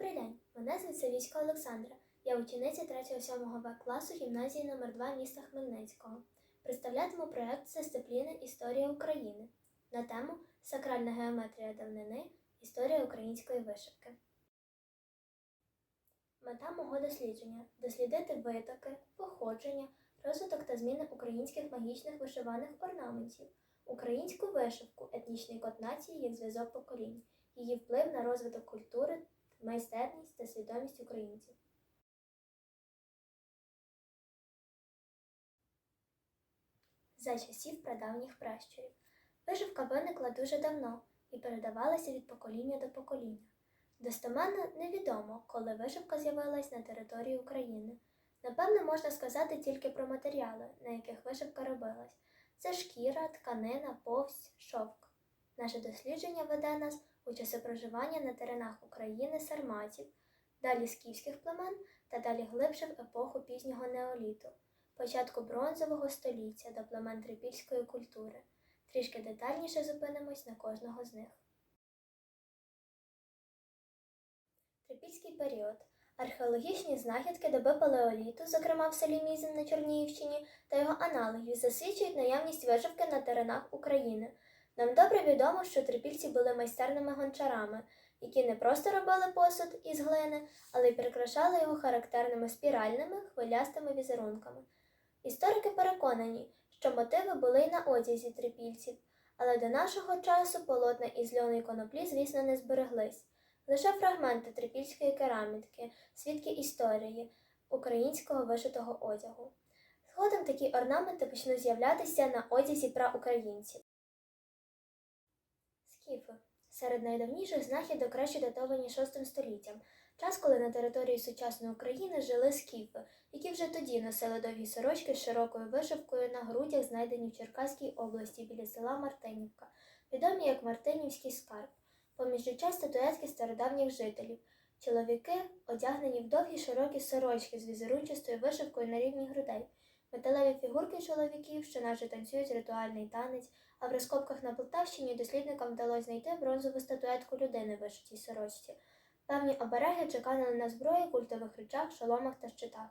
Добрий день, мене звуть Савіська Олександра. Я учениця 3-7 В класу гімназії номер 2 міста Хмельницького. Представлятиму проєкт з дисципліни Історія України на тему Сакральна геометрія давнини. Історія української вишивки. Мета мого дослідження дослідити витоки, походження, розвиток та зміни українських магічних вишиваних орнаментів, українську вишивку, етнічний код нації як зв'язок поколінь, її вплив на розвиток культури, майстерність та свідомість українців. За часів прадавніх пращурів. Вишивка виникла дуже давно і передавалася від покоління до покоління. Достеменно невідомо, коли вишивка з'явилась на території України. Напевне, можна сказати тільки про матеріали, на яких вишивка робилась. Це шкіра, тканина, повсть, шовк. Наше дослідження веде нас у часи проживання на теренах України сарматів, далі скіфських племен та далі глибше в епоху пізнього неоліту, початку бронзового століття до племен трипільської культури. Трішки детальніше зупинимось на кожного з них. Трипільський період. Археологічні знахідки доби палеоліту, зокрема в селі Мізин на Чернігівщині, та його аналогів засвідчують наявність вишивки на теренах України. Нам добре відомо, що трипільці були майстерними гончарами, які не просто робили посуд із глини, але й прикрашали його характерними спіральними хвилястими візерунками. Історики переконані, що мотиви були й на одязі трипільців, але до нашого часу полотна із льону й коноплі, звісно, не збереглись. Лише фрагменти трипільської кераміки, свідки історії українського вишитого одягу. Згодом такі орнаменти почнуть з'являтися на одязі праукраїнців. Серед найдавніших знахідок речі датовані VI століттям, час, коли на території сучасної України жили скіфи, які вже тоді носили довгі сорочки з широкою вишивкою на грудях, знайдені в Черкаській області біля села Мартинівка, відомі як Мартинівський скарб, поміж життя статуетки стародавніх жителів. Чоловіки одягнені в довгі широкі сорочки з візерунчастою вишивкою на рівні грудей, металеві фігурки чоловіків, що наче танцюють ритуальний танець, а в розкопках на Полтавщині дослідникам вдалося знайти бронзову статуетку людини в вишитій сорочці. Певні обереги чекали на зброї, культових речах, шоломах та щитах.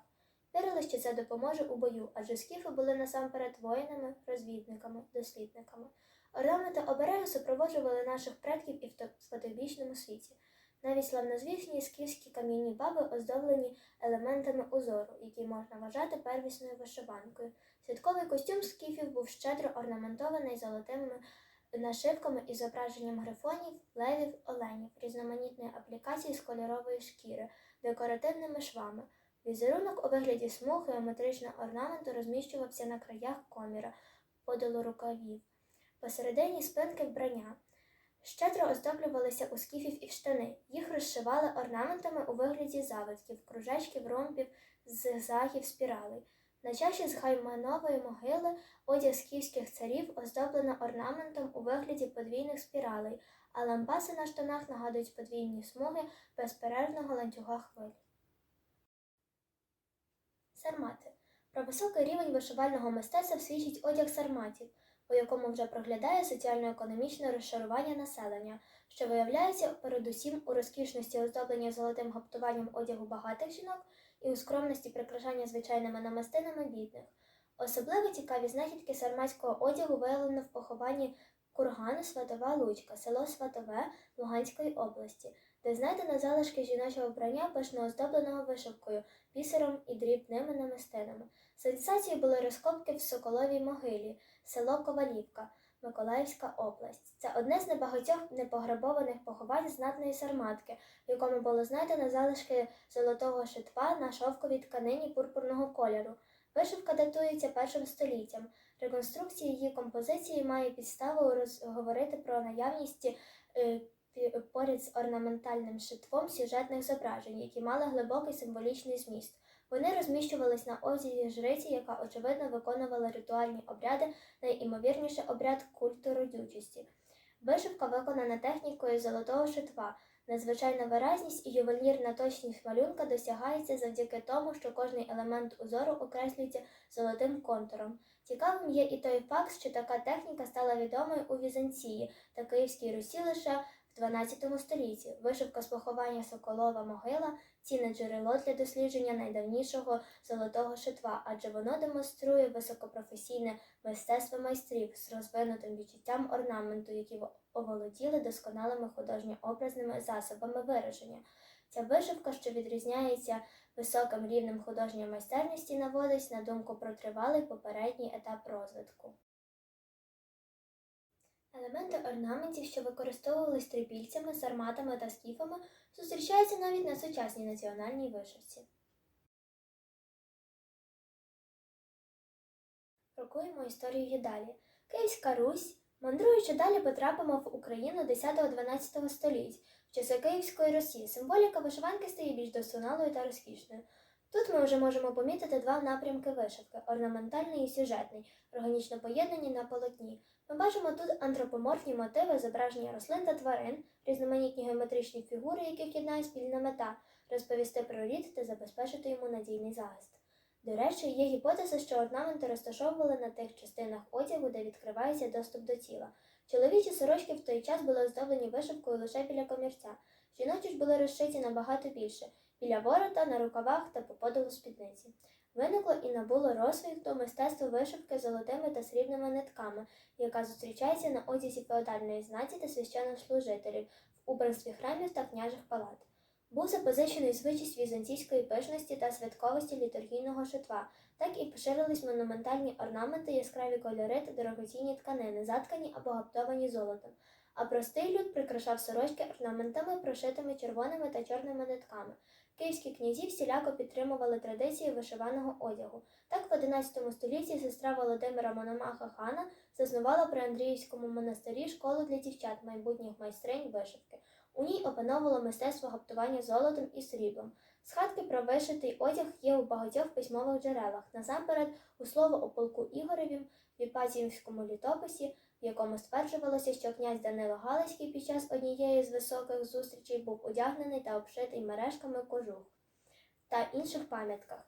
Вірили, що це допоможе у бою, адже скіфи були насамперед воїнами, розвідниками, дослідниками. Орнаменти обереги супроводжували наших предків і в сподобічному світі. Навіть славнозвісні скіфські кам'яні баби оздоблені елементами узору, які можна вважати первісною вишиванкою. Святковий костюм скіфів був щедро орнаментований золотими нашивками із зображенням грифонів, левів, оленів, різноманітної аплікації з кольорової шкіри, декоративними швами. Візерунок у вигляді смуг геометричного орнаменту розміщувався на краях коміра, подолу рукавів, посередині спинки вбрання. Щедро оздоблювалися у скіфів і штани. Їх розшивали орнаментами у вигляді завитків, кружечків, ромбів, зигзагів, спіралей. На чаші з гайманової могили одяг скіфських царів оздоблено орнаментом у вигляді подвійних спіралей, а лампаси на штанах нагадують подвійні смуги безперервного ланцюга хвиль. Сармати. Про високий рівень вишивального мистецтва свідчить одяг сарматів, у якому вже проглядає соціально-економічне розшарування населення, що виявляється передусім у розкішності оздоблення золотим гаптуванням одягу багатих жінок і у скромності прикрашання звичайними намистинами бідних. Особливо цікаві знахідки сарматського одягу виявлено в похованні кургану Сватова Лучка, село Сватове Луганської області, де знайдено залишки жіночого вбрання пишно оздобленого вишивкою, бісером і дрібними намистинами. Сенсацією були розкопки в Соколовій могилі, село Ковалівка, Миколаївська область. Це одне з небагатьох непограбованих поховань знатної сарматки, в якому було знайдено залишки золотого шитва на шовковій тканині пурпурного кольору. Вишивка датується першим століттям. Реконструкція її композиції має підставу розговорити про наявність е, поряд з орнаментальним шитвом сюжетних зображень, які мали глибокий символічний зміст. Вони розміщувались на одязі жриці, яка очевидно виконувала ритуальні обряди, найімовірніше обряд культу родючості. Вишивка виконана технікою золотого шитва. Надзвичайна виразність і ювелірна точність малюнка досягається завдяки тому, що кожний елемент узору окреслюється золотим контуром. Цікавим є і той факт, що така техніка стала відомою у Візанції та Київській Русі лише в 12 столітті. Вишивка з поховання Соколова могила цінне джерело для дослідження найдавнішого золотого шитва, адже воно демонструє високопрофесійне мистецтво майстрів з розвинутим відчуттям орнаменту, які оволоділи досконалими художньо-образними засобами вираження. Ця вишивка, що відрізняється високим рівнем художньої майстерності, наводить на думку про тривалий попередній етап розвитку. Елементи орнаментів, що використовувались трипільцями, сарматами та скіфами, зустрічаються навіть на сучасній національній вишивці. Крокуємо історію далі. Київська Русь. Мандруючи далі, потрапимо в Україну 10-12 століть, в часи Київської Росії. Символіка вишиванки стає більш досконалою та розкішною. Тут ми вже можемо помітити два напрямки вишивки орнаментальний і сюжетний, органічно поєднані на полотні. Ми бачимо тут антропоморфні мотиви, зображення рослин та тварин, різноманітні геометричні фігури, яких єднає спільна мета розповісти про рід та забезпечити йому надійний захист. До речі, є гіпотеза, що орнаменти розташовували на тих частинах одягу, де відкривається доступ до тіла. Чоловічі сорочки в той час були оздоблені вишивкою лише біля комірця. Жіночі ж були розшиті набагато більше біля ворота, на рукавах та по подолу спідниці. Виникло і набуло розвитку мистецтво вишивки золотими та срібними нитками, яка зустрічається на одязі феодальної знаті та священнослужителів в убранстві храмів та княжих палат. Був запозичений звичай візантійської пишності та святковості літургійного шитва, так і поширились монументальні орнаменти, яскраві кольори та дорогоцінні тканини, заткані або гаптовані золотом. А простий люд прикрашав сорочки орнаментами, прошитими червоними та чорними нитками. Київські князі всіляко підтримували традиції вишиваного одягу. Так, в XI столітті сестра Володимира Мономаха хана заснувала при Андріївському монастирі школу для дівчат, майбутніх майстринь вишивки. У ній опановувало мистецтво гаптування золотом і сріблом. Згадки про вишитий одяг є у багатьох письмових джерелах, насамперед у слово о полку Ігоревім в Іпатіївському літописі, в якому стверджувалося, що князь Данило Галицький під час однієї з високих зустрічей був одягнений та обшитий мережками кожух та інших пам'ятках.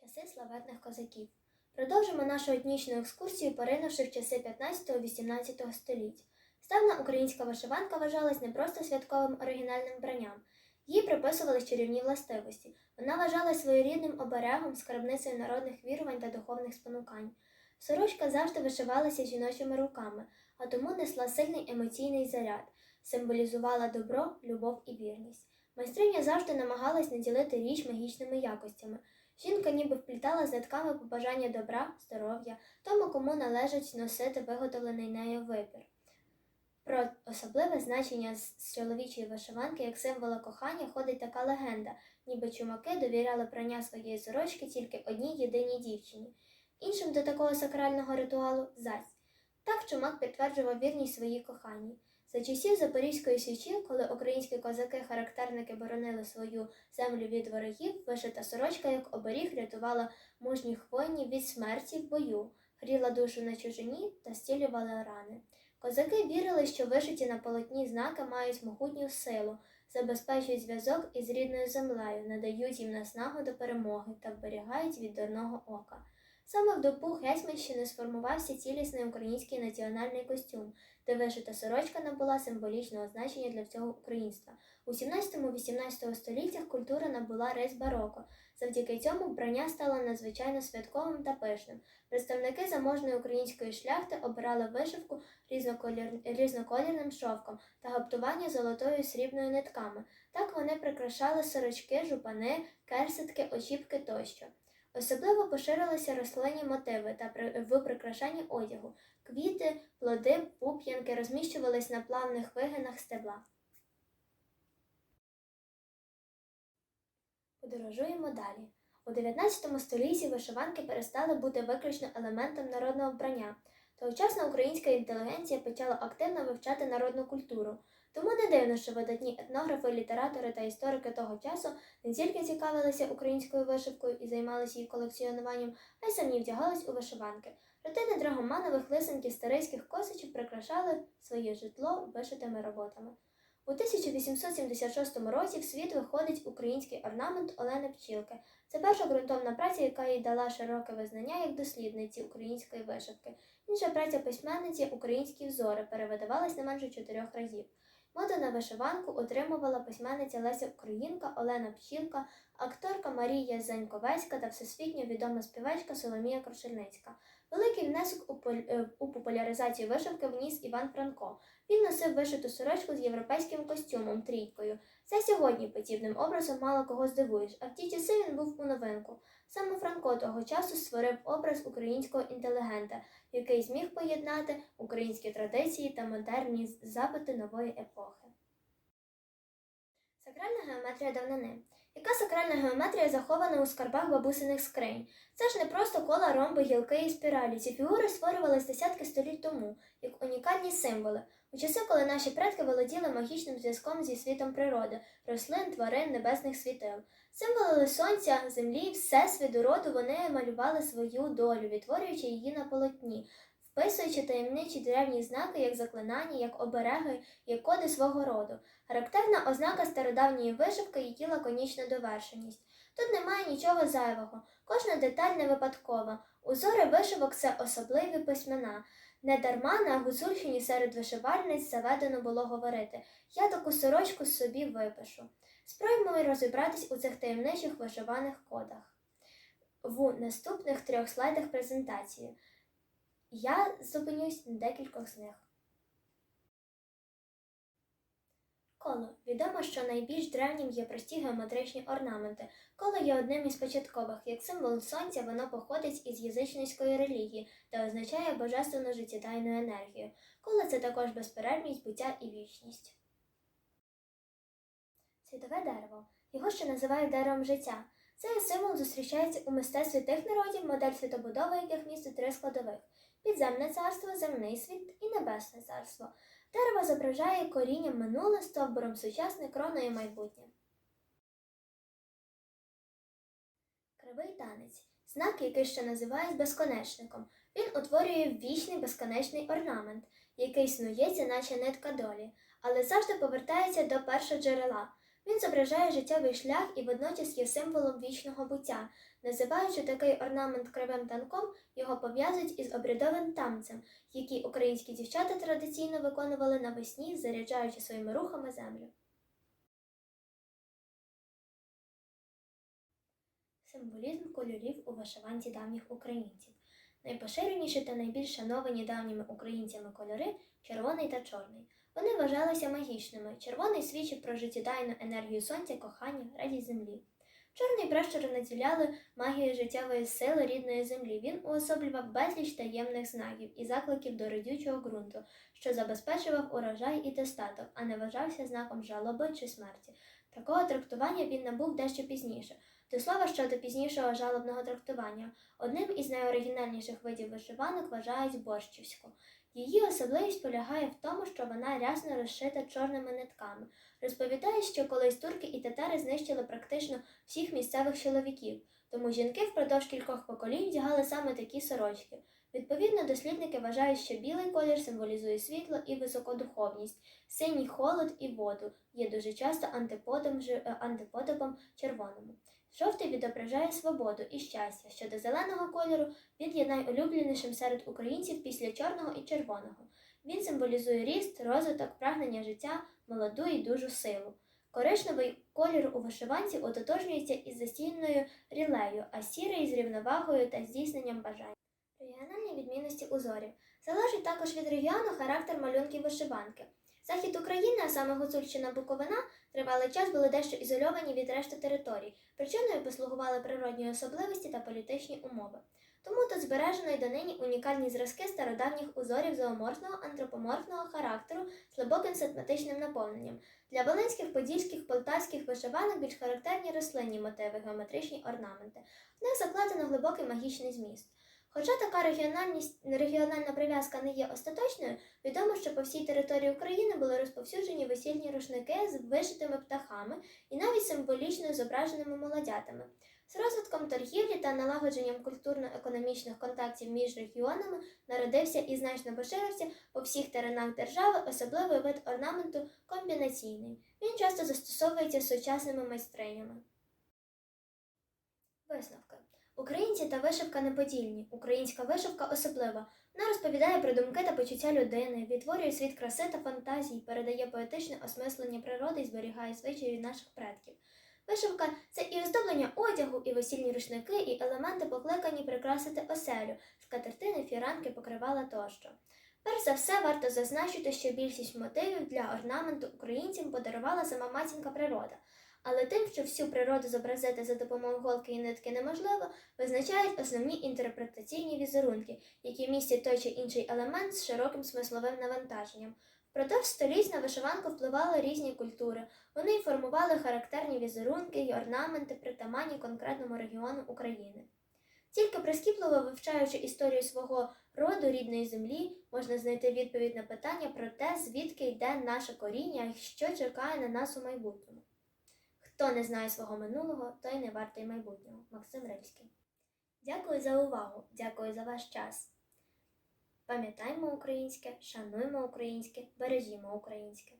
Часи славетних козаків. Продовжимо нашу етнічну екскурсію, поринувши в часи 15-18 століть. Ставна українська вишиванка вважалась не просто святковим оригінальним вбранням. Їй приписували чарівні властивості. Вона вважалась своєрідним оберегом, скарбницею народних вірувань та духовних спонукань. Сорочка завжди вишивалася жіночими руками, а тому несла сильний емоційний заряд, символізувала добро, любов і вірність. Майстриня завжди намагалась наділити річ магічними якостями. Жінка ніби вплітала з нитками побажання добра, здоров'я, тому, кому належить носити виготовлений нею вибір. Про особливе значення з чоловічої вишиванки як символа кохання ходить така легенда, ніби чумаки довіряли прання своєї сорочки тільки одній єдиній дівчині. Іншим до такого сакрального ритуалу зась. Так чумак підтверджував вірність своїй коханій. За часів Запорізької січі, коли українські козаки-характерники боронили свою землю від ворогів, вишита сорочка, як оберіг, рятувала мужніх воїнів від смерті в бою, гріла душу на чужині та стілювала рани. Козаки вірили, що вишиті на полотні знаки мають могутню силу, забезпечують зв'язок із рідною землею, надають їм наснагу до перемоги та вберігають від дурного ока. Саме в добу Гетьманщини сформувався цілісний український національний костюм, де вишита сорочка набула символічного значення для всього українства. У 17-18 століттях культура набула рис бароко. Завдяки цьому вбрання стало надзвичайно святковим та пишним. Представники заможної української шляхти обирали вишивку різноколір... різноколірним шовком та гаптування золотою срібною нитками. Так вони прикрашали сорочки, жупани, керситки, очіпки тощо. Особливо поширилися рослинні мотиви та в прикрашанні одягу. Квіти, плоди, пуп'янки розміщувались на плавних вигинах стебла. Подорожуємо далі. У 19 столітті вишиванки перестали бути виключно елементом народного вбрання. Тогочасна українська інтелігенція почала активно вивчати народну культуру. Тому не дивно, що видатні етнографи, літератори та історики того часу не тільки цікавилися українською вишивкою і займалися її колекціонуванням, а й самі вдягались у вишиванки. Родини Драгоманових лисенків старийських косичів прикрашали своє житло вишитими роботами. У 1876 році в світ виходить український орнамент Олени Пчілки. Це перша ґрунтовна праця, яка їй дала широке визнання як дослідниці української вишивки. Інша праця письменниці Українські взори перевидавалась не менше чотирьох разів. Моду на вишиванку отримувала письменниця Леся Українка, Олена Пчілка, акторка Марія Заньковецька та всесвітньо відома співачка Соломія Крушельницька. Великий внесок у, поль- е, у популяризацію вишивки вніс Іван Франко. Він носив вишиту сорочку з європейським костюмом трійкою. Це сьогодні подібним образом мало кого здивуєш, а в ті часи він був у новинку. Саме Франко того часу створив образ українського інтелігента, який зміг поєднати українські традиції та модерні запити нової епохи. Сакральна геометрія давнини. Яка сакральна геометрія захована у скарбах бабусиних скринь? Це ж не просто кола, ромби, гілки і спіралі. Ці фігури створювались десятки століть тому, як унікальні символи. У часи, коли наші предки володіли магічним зв'язком зі світом природи, рослин, тварин, небесних світил. Символи сонця, землі, всесвіту роду вони малювали свою долю, відтворюючи її на полотні, вписуючи таємничі древні знаки як заклинання, як обереги, як коди свого роду. Характерна ознака стародавньої вишивки її лаконічна довершеність. Тут немає нічого зайвого, кожна деталь не випадкова. Узори вишивок це особливі письмена. Недарма на Гуцульщині серед вишивальниць заведено було говорити Я таку сорочку собі випишу. Спробуємо розібратись у цих таємничих вишиваних кодах. В наступних трьох слайдах презентації я зупинюсь на декількох з них. Коло. Відомо, що найбільш древнім є прості геометричні орнаменти. Коло є одним із початкових. Як символ сонця, воно походить із язичницької релігії та означає божественну життєдайну енергію. Коло це також безперервність, буття і вічність. Світове дерево. Його ще називають деревом життя. Цей символ зустрічається у мистецтві тих народів, модель світобудови, яких містить три складових: підземне царство, земний світ і небесне царство. Дерево зображає корінням минуле, стовбуром сучасне, кроною майбутнє. Кривий танець знак, який ще називають безконечником. Він утворює вічний безконечний орнамент, який снується, наче нитка долі, але завжди повертається до першого джерела. Він зображає життєвий шлях і водночас є символом вічного буття. Називаючи такий орнамент кривим танком, його пов'язують із обрядовим танцем, які українські дівчата традиційно виконували навесні, заряджаючи своїми рухами землю. Символізм кольорів у вишиванці давніх українців. Найпоширеніші та найбільш шановані давніми українцями кольори червоний та чорний. Вони вважалися магічними. Червоний свідчив про життєдайну енергію сонця, кохання, радість землі. Чорний пращури наділяли магією життєвої сили рідної землі. Він уособлював безліч таємних знаків і закликів до родючого ґрунту, що забезпечував урожай і достаток, а не вважався знаком жалоби чи смерті. Такого трактування він набув дещо пізніше. До слова щодо пізнішого жалобного трактування, одним із найоригінальніших видів вишиванок вважають борщівську. Її особливість полягає в тому, що вона рясно розшита чорними нитками. Розповідає, що колись турки і татари знищили практично всіх місцевих чоловіків, тому жінки впродовж кількох поколінь вдягали саме такі сорочки. Відповідно, дослідники вважають, що білий колір символізує світло і високодуховність, синій холод і воду є дуже часто антиподом, е, антиподобом червоному. Жовтий відображає свободу і щастя. Щодо зеленого кольору, він є найулюбленішим серед українців після чорного і червоного. Він символізує ріст, розвиток, прагнення життя, молоду і дужу силу. Коричневий колір у вишиванці ототожнюється із застійною рілею, а сірий з рівновагою та здійсненням бажань. Регіональні відмінності узорів залежить також від регіону характер малюнків вишиванки. Захід України, а саме Гуцульщина Буковина, тривалий час були дещо ізольовані від решти територій. Причиною послугували природні особливості та політичні умови. Тому тут збережено й донині унікальні зразки стародавніх узорів зооморфного антропоморфного характеру з глибоким сетматичним наповненням. Для волинських, подільських, полтавських вишиванок більш характерні рослинні мотиви, геометричні орнаменти. В них закладено глибокий магічний зміст. Хоча така регіональність, регіональна прив'язка не є остаточною, відомо, що по всій території України були розповсюджені весільні рушники з вишитими птахами і навіть символічно зображеними молодятами. З розвитком торгівлі та налагодженням культурно-економічних контактів між регіонами народився і значно поширився по всіх теренах держави особливий вид орнаменту комбінаційний. Він часто застосовується сучасними майстринями. Висновки. Українці та вишивка неподільні. Українська вишивка особлива. Вона розповідає про думки та почуття людини, відтворює світ краси та фантазій, передає поетичне осмислення природи і зберігає звичаї наших предків. Вишивка це і оздоблення одягу, і весільні рушники, і елементи, покликані прикрасити оселю, скатертини, фіранки, покривала тощо. Перш за все, варто зазначити, що більшість мотивів для орнаменту українцям подарувала сама матінка природа. Але тим, що всю природу зобразити за допомогою голки і нитки неможливо, визначають основні інтерпретаційні візерунки, які містять той чи інший елемент з широким смисловим навантаженням. Впродовж століть на вишиванку впливали різні культури. Вони формували характерні візерунки й орнаменти, притаманні конкретному регіону України. Тільки прискіпливо вивчаючи історію свого роду рідної землі, можна знайти відповідь на питання про те, звідки йде наше коріння і що чекає на нас у майбутньому. Хто не знає свого минулого, той не вартий майбутнього. Максим Рильський. Дякую за увагу, дякую за ваш час. Пам'ятаймо українське, шануймо українське, бережімо українське.